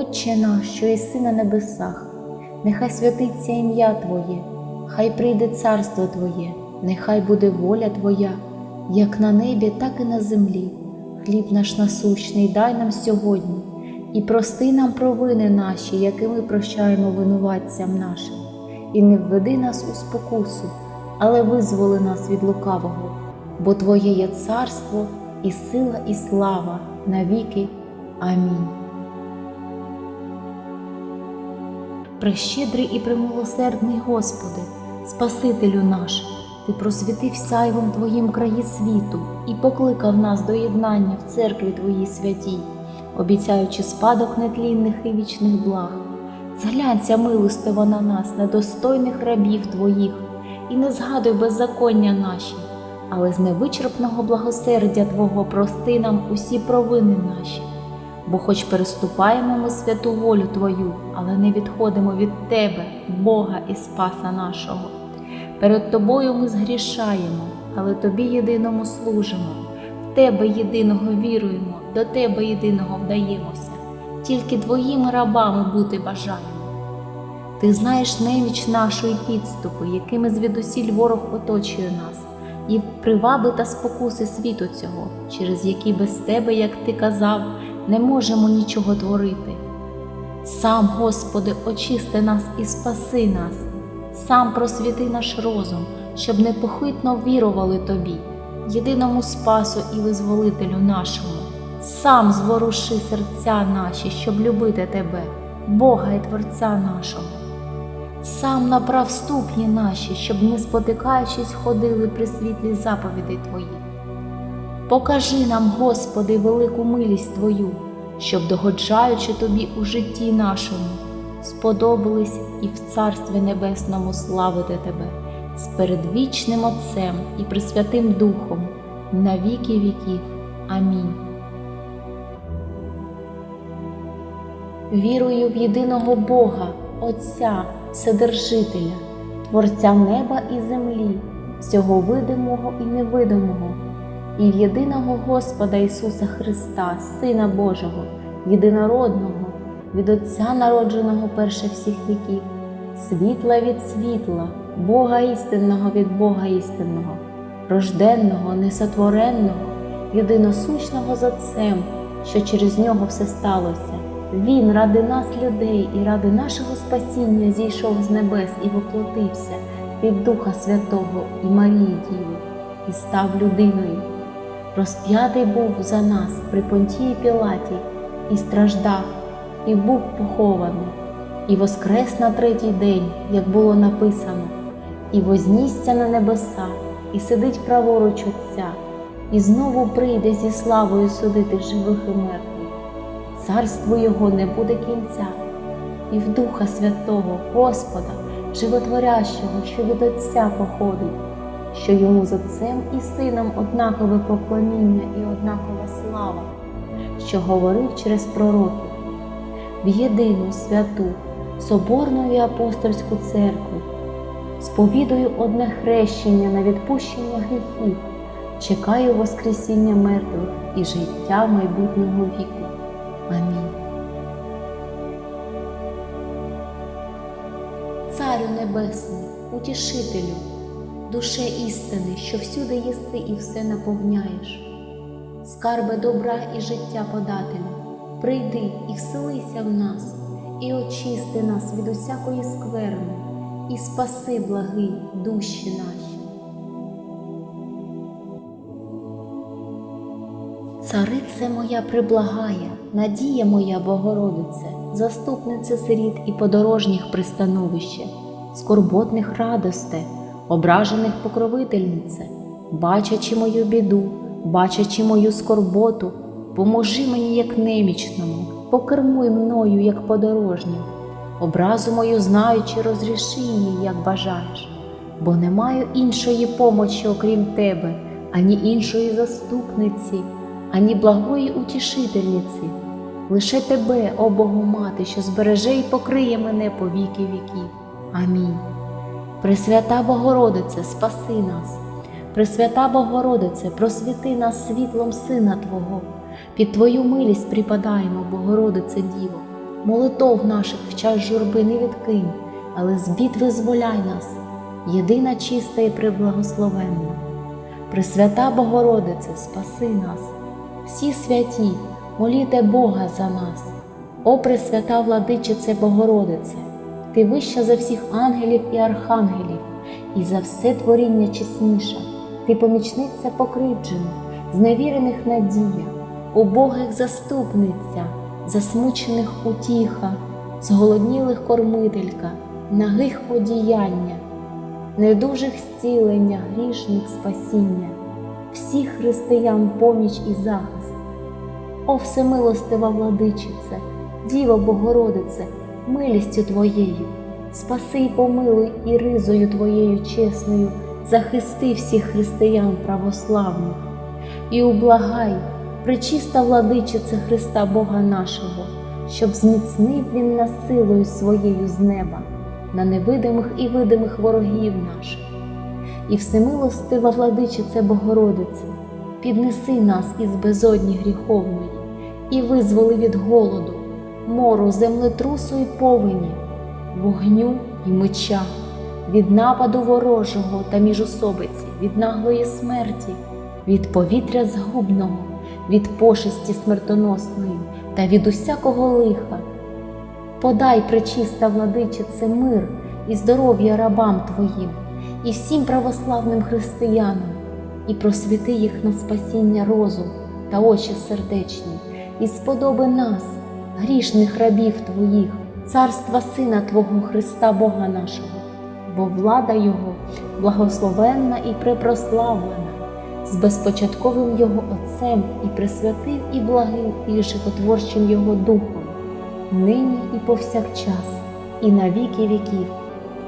Отче наш, що єси на небесах, нехай святиться ім'я Твоє, хай прийде царство Твоє, нехай буде воля Твоя, як на небі, так і на землі. Хліб наш насущний дай нам сьогодні, і прости нам провини наші, які ми прощаємо винуватцям нашим, і не введи нас у спокусу, але визволи нас від лукавого, бо Твоє є царство, і сила, і слава навіки. Амінь. Прещедрий і премилосердний Господи, Спасителю наш, Ти просвітив сяйвом Твоїм краї світу і покликав нас до єднання в церкві Твоїй святій, обіцяючи спадок нетлінних і вічних благ. Зглянься милостиво на нас, недостойних рабів Твоїх, і не згадуй беззаконня наші, але з невичерпного благосердя Твого прости нам усі провини наші бо хоч переступаємо ми святу волю Твою, але не відходимо від Тебе, Бога і Спаса нашого. Перед Тобою ми згрішаємо, але Тобі єдиному служимо, в Тебе єдиного віруємо, до Тебе єдиного вдаємося, тільки Твоїми рабами бути бажаємо. Ти знаєш неміч нашої підступи, якими звідусіль ворог оточує нас, і приваби та спокуси світу цього, через які без тебе, як ти казав, не можемо нічого творити. Сам, Господи, очисти нас і спаси нас, сам просвіти наш розум, щоб непохитно вірували Тобі, єдиному Спасу і визволителю нашому, сам зворуши серця наші, щоб любити Тебе, Бога і Творця нашого. Сам направ ступні наші, щоб, не спотикаючись, ходили при світлі заповідей Твоїх. Покажи нам, Господи, велику милість Твою, щоб, догоджаючи Тобі у житті нашому, сподобались і в Царстві Небесному славити Тебе з передвічним Отцем і Пресвятим Духом на віки віків. Амінь. Вірую в єдиного Бога, Отця, Вседержителя, Творця неба і землі, всього видимого і невидимого і в єдиного Господа Ісуса Христа, Сина Божого, єдинородного, від Отця народженого перше всіх віків, світла від світла, Бога істинного від Бога істинного, рожденного, несотвореного, єдиносущного з Отцем, що через нього все сталося. Він ради нас, людей, і ради нашого спасіння зійшов з небес і воплотився від Духа Святого і Марії Діви, і став людиною розп'ятий був за нас при понтії Пілаті, і страждав, і був похований, і воскрес на третій день, як було написано, і вознісся на небеса, і сидить праворуч Отця, і знову прийде зі славою судити живих і мертвих. Царство Його не буде кінця, і в Духа Святого, Господа, Животворящого, що від Отця походить що йому з Отцем і Сином однакове поклоніння і однакова слава, що говорив через пророків, в єдину святу, Соборну і апостольську церкву, сповідую одне хрещення на відпущення гріхів, чекаю Воскресіння мертвих і життя майбутнього віку. Амінь. Царю Небесний, утішителю душе істини, що всюди єси і все наповняєш. Скарби добра і життя подателю, прийди і вселися в нас, і очисти нас від усякої скверни, і спаси, благи душі наші. Царице моя приблагає, надія моя Богородице, заступниця сиріт і подорожніх пристановище, скорботних радосте ображених покровительнице, бачачи мою біду, бачачи мою скорботу, поможи мені, як немічному, покермуй мною, як подорожнім, образу мою знаючи, розріши її, як бажаєш, бо не маю іншої помочі, окрім тебе, ані іншої заступниці, ані благої утішительниці. Лише тебе, о Богомати, що збереже і покриє мене по віки віків. Амінь. Пресвята Богородице, спаси нас, Пресвята Богородице, просвіти нас світлом Сина Твого, під Твою милість припадаємо, Богородице Діво, молитов наших в час журби не відкинь, але з бід визволяй нас, єдина чиста і приблагословенна. Пресвята Богородице, спаси нас, всі святі, моліте Бога за нас. О Пресвята Владичице Богородице, Ти вища за всіх ангелів і архангелів, і за все творіння чесніша, Ти помічниця покривджених, зневірених надія, убогих заступниця, засмучених утіха, зголоднілих кормителька, нагих одіяння, недужих зцілення, грішних спасіння, всіх християн поміч і захист. О всемилостива владичице, Діво Богородице, милістю Твоєю, спаси й помилуй і ризою Твоєю чесною, захисти всіх християн православних, і ублагай, пречиста владичице Христа Бога нашого, щоб зміцнив Він нас силою своєю з неба, на невидимих і видимих ворогів наших. І всемилостива владичице Богородице, піднеси нас із безодні гріховної і визволи від голоду, мору, землетрусу і повені, вогню і меча, від нападу ворожого та міжособиці, від наглої смерті, від повітря згубного, від пошесті смертоносної та від усякого лиха. Подай, пречиста владичице, мир і здоров'я рабам Твоїм і всім православним християнам, і просвіти їх на спасіння розум та очі сердечні, і сподоби нас, грішних рабів Твоїх, царства Сина Твого Христа Бога нашого, бо влада Його благословенна і препрославлена, з безпочатковим Його Отцем і пресвятим, і благим, і животворчим Його Духом, нині і повсякчас, і на віки віків.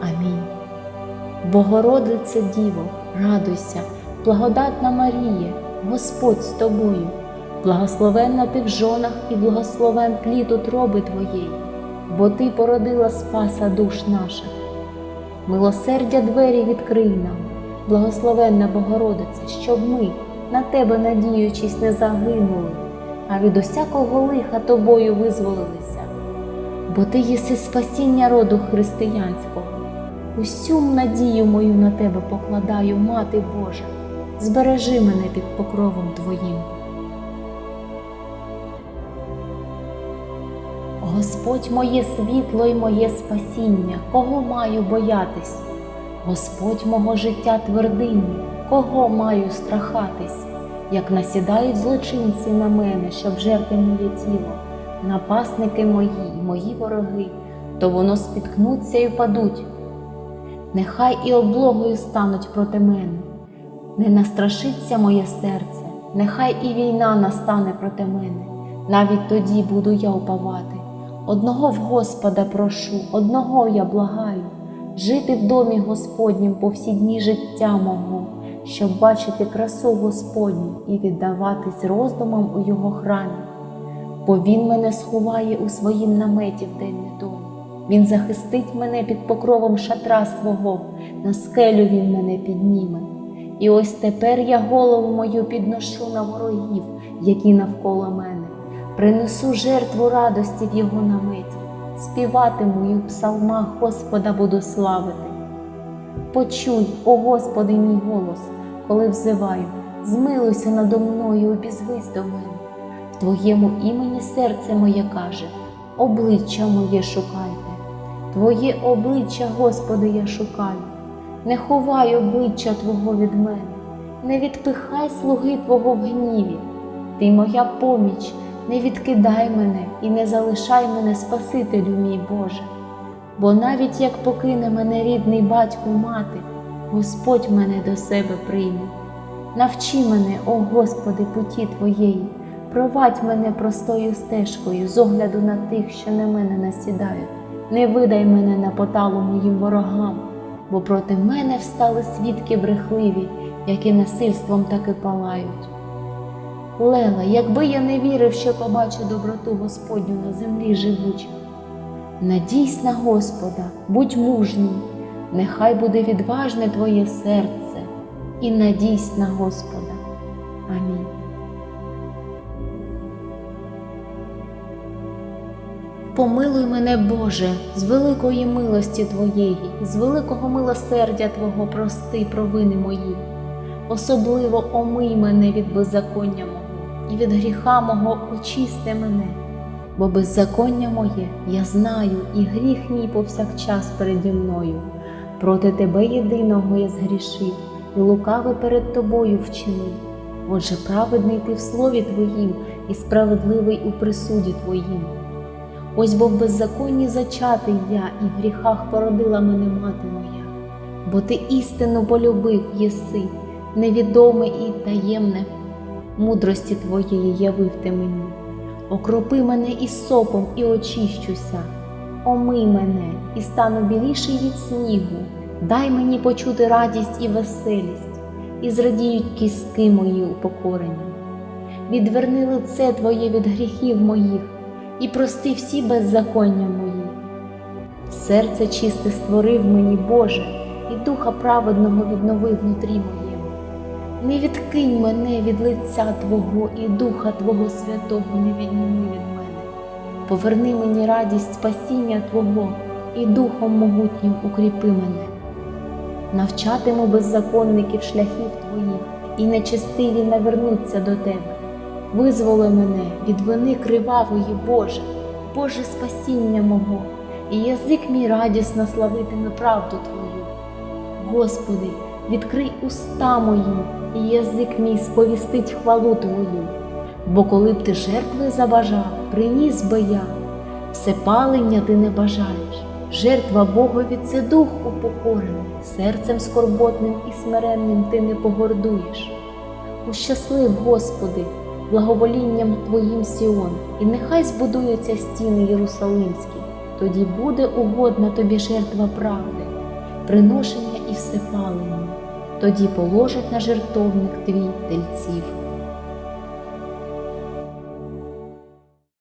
Амінь. Богородице Діво, радуйся, благодатна Маріє, Господь з тобою, благословенна ти в жонах і благословен плід утроби Твоєї, бо Ти породила Спаса душ наших. Милосердя двері відкрий нам, благословенна Богородице, щоб ми, на Тебе надіючись, не загинули, а від усякого лиха Тобою визволилися, бо Ти єси спасіння роду християнського. Усю надію мою на тебе покладаю, Мати Божа, збережи мене під покровом Твоїм. Господь моє світло й моє спасіння, кого маю боятись? Господь мого життя твердині, кого маю страхатись, як насідають злочинці на мене, щоб жерти моє тіло, напасники мої, мої вороги, то воно спіткнуться і впадуть нехай і облогою стануть проти мене. Не настрашиться моє серце, нехай і війна настане проти мене. Навіть тоді буду я уповати. Одного в Господа прошу, одного я благаю, жити в домі Господнім по всі дні життя мого, щоб бачити красу Господню і віддаватись роздумам у Його храмі. Бо Він мене сховає у своїм наметі в день недолі. Він захистить мене під покровом шатра свого, на скелю він мене підніме. І ось тепер я голову мою підношу на ворогів, які навколо мене, принесу жертву радості в його наметі, співатиму і в псалмах Господа буду славити. Почуй, о Господи, мій голос, коли взиваю, змилуйся надо мною, обізвись до мене. В Твоєму імені серце моє каже, обличчя моє шукайте. Твоє обличчя, Господи, я шукаю, не ховай обличчя Твого від мене, не відпихай слуги Твого в гніві, Ти моя поміч, не відкидай мене і не залишай мене, Спасителю мій Боже. Бо навіть як покине мене рідний батько мати, Господь мене до себе прийме. Навчи мене, о Господи, путі Твоєї, провадь мене простою стежкою з огляду на тих, що на мене насідають не видай мене на поталу моїм ворогам, бо проти мене встали свідки брехливі, які насильством таки палають. Лела, якби я не вірив, що побачу доброту Господню на землі живучих. Надійсь на Господа, будь мужній, нехай буде відважне твоє серце, і надійсь на Господа. Амінь. Помилуй мене, Боже, з великої милості Твоєї, з великого милосердя Твого прости провини мої. Особливо омий мене від беззаконня мого, і від гріха мого очисти мене, бо беззаконня моє я знаю, і гріх мій повсякчас переді мною. Проти Тебе єдиного я згрішив, і лукаве перед Тобою вчинив. Отже, праведний ти в слові Твоїм, і справедливий у присуді Твоїм. Ось бо в беззаконні зачатий я, і в гріхах породила мене мати моя, бо ти істину полюбив єси, невідоме і таємне, мудрості твоєї явив ти мені. Окропи мене із сопом і очищуся, омий мене і стану біліший від снігу, дай мені почути радість і веселість, і зрадіють кістки мої упокорені. Відверни лице Твоє від гріхів моїх і прости всі беззаконня мої. Серце чисте створив мені, Боже, і духа праведного відновив внутрі моєму. Не відкинь мене від лиця Твого і Духа Твого Святого не відніми від мене. Поверни мені радість спасіння Твого і Духом могутнім укріпи мене. Навчатиму беззаконників шляхів Твоїх, і нечестиві навернуться до Тебе. Визволи мене від вини кривавої, Боже, Боже спасіння мого, і язик мій радісно славитиме правду Твою. Господи, відкрий уста мої, і язик мій сповістить хвалу Твою. Бо коли б ти жертви забажав, приніс би я, все палення ти не бажаєш, жертва Богові це дух упокорений, серцем скорботним і смиренним ти не погордуєш. Ущаслив, Господи, благоволінням Твоїм Сіон, і нехай збудуються стіни Єрусалимські, тоді буде угодна тобі жертва правди, приношення і всепалення, тоді положать на жертовник твій тельців.